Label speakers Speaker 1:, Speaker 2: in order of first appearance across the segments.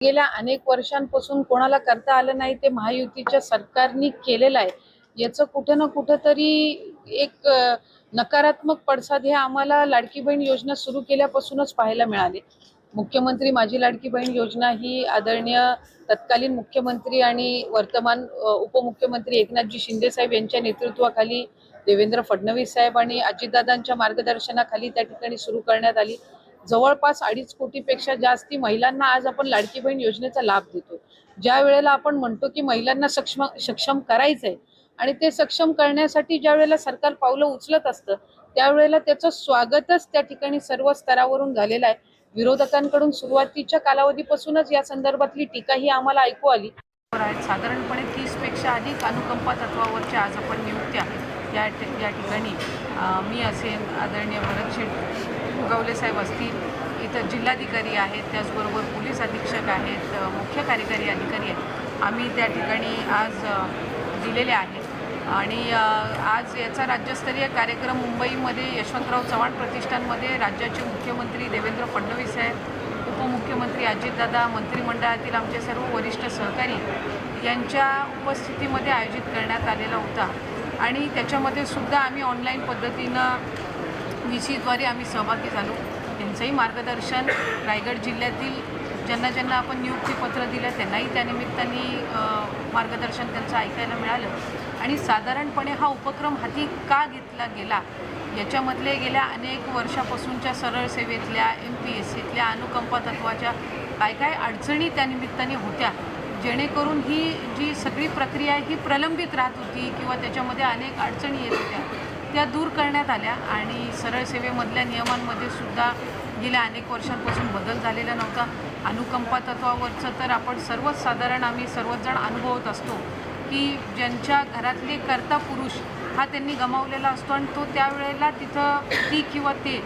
Speaker 1: गेल्या अनेक वर्षांपासून कोणाला करता आलं नाही ते महायुतीच्या सरकारने केलेलं आहे. याचं कुठं ना कुठं तरी एक नकारात्मक पडसाद हे आम्हाला लाडकी बहीण योजना सुरू केल्यापासूनच पाहायला मिळाले. मुख्यमंत्री माझी लाडकी बहीण योजना ही आदरणीय तत्कालीन मुख्यमंत्री आणि वर्तमान उपमुख्यमंत्री एकनाथजी शिंदे साहेब यांच्या नेतृत्वाखाली देवेंद्र फडणवीस साहेब आणि अजितदादांच्या मार्गदर्शनाखाली त्या ठिकाणी सुरू करण्यात आली. जवळपास अडीच कोटीपेक्षा जास्ती महिलांना आज आपण लाडकी बहीण योजनेचा लाभ देतो. ज्या वेळेला आपण म्हणतो की महिलांना सक्षम सक्षम करायचंय आणि ते सक्षम करण्यासाठी ज्या वेळेला सरकार पावलं उचलत असतं त्यावेळेला त्याचं स्वागतच त्या ठिकाणी सर्व स्तरावरून झालेलं आहे. विरोधकांकडून सुरुवातीच्या कालावधीपासूनच या संदर्भातली टीका ही आम्हाला ऐकू आली. साधारणपणे तीसपेक्षा अधिक अनुकंपा तत्वावरच्या आज आपण नियुक्त्या या या ठिकाणी मी असेल आदरणीय भरत शेट्टी. गवले साहेब असतील इथं जिल्हाधिकारी आहेत त्याचबरोबर पोलीस अधीक्षक आहेत मुख्य कार्यकारी अधिकारी आहेत. आम्ही त्या ठिकाणी आज दिलेले आहेत. आणि आज याचा राज्यस्तरीय कार्यक्रम मुंबईमध्ये यशवंतराव चव्हाण प्रतिष्ठानमध्ये राज्याचे मुख्यमंत्री देवेंद्र फडणवीस आहेत उपमुख्यमंत्री अजितदादा मंत्रिमंडळातील आमचे सर्व वरिष्ठ सहकारी यांच्या उपस्थितीमध्ये आयोजित करण्यात आलेला होता. आणि त्याच्यामध्ये सुद्धा आम्ही ऑनलाईन पद्धतीनं व्ही सीद्वारे आम्ही सहभागी झालो. त्यांचंही मार्गदर्शन. रायगड जिल्ह्यातील ज्यांना ज्यांना आपण नियुक्तीपत्र दिलं त्यांनाही त्यानिमित्ताने मार्गदर्शन त्यांचं ऐकायला मिळालं. आणि साधारणपणे हा उपक्रम हाती का घेतला गेला? याच्यामधले गेल्या अनेक वर्षापासूनच्या सरळ सेवेतल्या एम पी एस सीतल्या अनुकंपा तत्वाच्या काय काय अडचणी त्यानिमित्ताने होत्या? जेणेकरून ही जी सगळी प्रक्रिया आहे ही प्रलंबित राहत होती किंवा त्याच्यामध्ये अनेक अडचणी येत होत्या. त्या दूर करण्यात आल्या आणि सरळ सेवेमधल्या नियमांमध्ये सुद्धा गेल्या अनेक वर्षांपासून बदल झालेला नव्हता. अनुकंपा तत्वावरचं तर आपण सर्वच साधारण आम्ही सर्वजण अनुभवत असतो की ज्यांच्या घरातले कर्ता पुरुष हा त्यांनी गमावलेला असतो आणि तो त्यावेळेला तिथं ती किंवा ते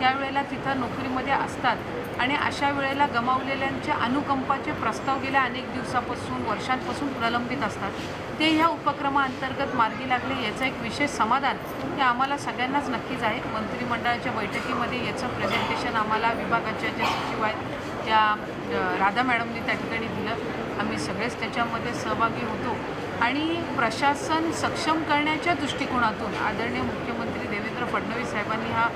Speaker 1: त्यावेळेला तिथं नोकरीमध्ये असतात. आणि अशा वेळेला गमावलेल्यांच्या अनुकंपाचे प्रस्ताव गेल्या अनेक दिवसापासून वर्षांपासून प्रलंबित असतात. ते ह्या उपक्रमाअंतर्गत मार्गी लागले याचं एक विशेष समाधान हे आम्हाला सगळ्यांनाच नक्कीच आहे. मंत्रिमंडळाच्या बैठकीमध्ये याचं प्रेझेंटेशन आम्हाला विभागाच्या ज्या सचिव आहेत त्या राधा मॅडमनी त्या ठिकाणी दिलं. आम्ही सगळेच त्याच्यामध्ये सहभागी होतो. आणि प्रशासन सक्षम करण्याच्या दृष्टिकोनातून आदरणीय मुख्यमंत्री फडणवीस साहेबांनी हा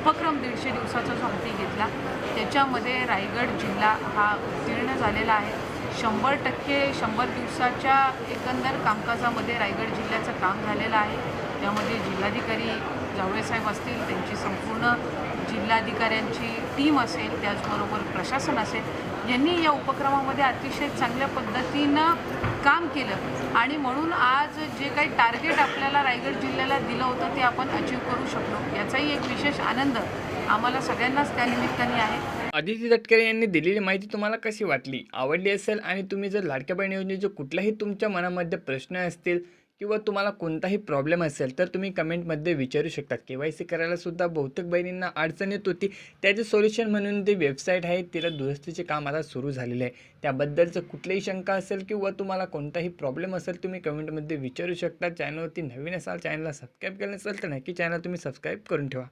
Speaker 1: उपक्रम दीडशे दिवसाचा जो हाती घेतला त्याच्यामध्ये रायगड जिल्हा हा उत्तीर्ण झालेला आहे. शंभर टक्के शंभर दिवसाच्या एकंदर कामकाजामध्ये रायगड जिल्ह्याचं काम झालेलं आहे. त्यामध्ये जिल्हाधिकारी जावळेसाहेब असतील त्यांची संपूर्ण जिल्हाधिकाऱ्यांची टीम असेल त्याचबरोबर प्रशासन असेल यांनी या उपक्रमामध्ये अतिशय चांगल्या पद्धतीनं काम केलं. आणि म्हणून आज जे काही टार्गेट आपल्याला रायगड जिल्ह्याला दिलं होतं ते आपण अचीव करू शकलो. याचाही एक विशेष आनंद आम्हाला सगळ्यांनाच त्या निमित्ताने आहे.
Speaker 2: आदिती तटकरे यांनी दिलेली माहिती तुम्हाला कशी वाटली? आवडली असेल आणि तुम्ही जर लाडक्या बहिणी योजनेचे कुठलाही तुमच्या मनामध्ये प्रश्न असतील किंवा तुम्हाला कोणताही प्रॉब्लेम असेल तर तुम्ही कमेंटमध्ये विचारू शकता. के वाय सी करायलासुद्धा बहुतेक बहिणींना अडचण येत होती. त्याचे सोल्युशन म्हणून ती वेबसाईट आहे तिला दुरुस्तीचे काम आता सुरू झालेले आहे. त्याबद्दलचं कुठलीही शंका असेल किंवा तुम्हाला कोणताही प्रॉब्लेम असेल तुम्ही कमेंटमध्ये विचारू शकता. चॅनलवरती नवीन असाल चॅनलला सबस्क्राईब केलं नसेल तर नक्की चॅनल तुम्ही सबस्क्राईब करून ठेवा.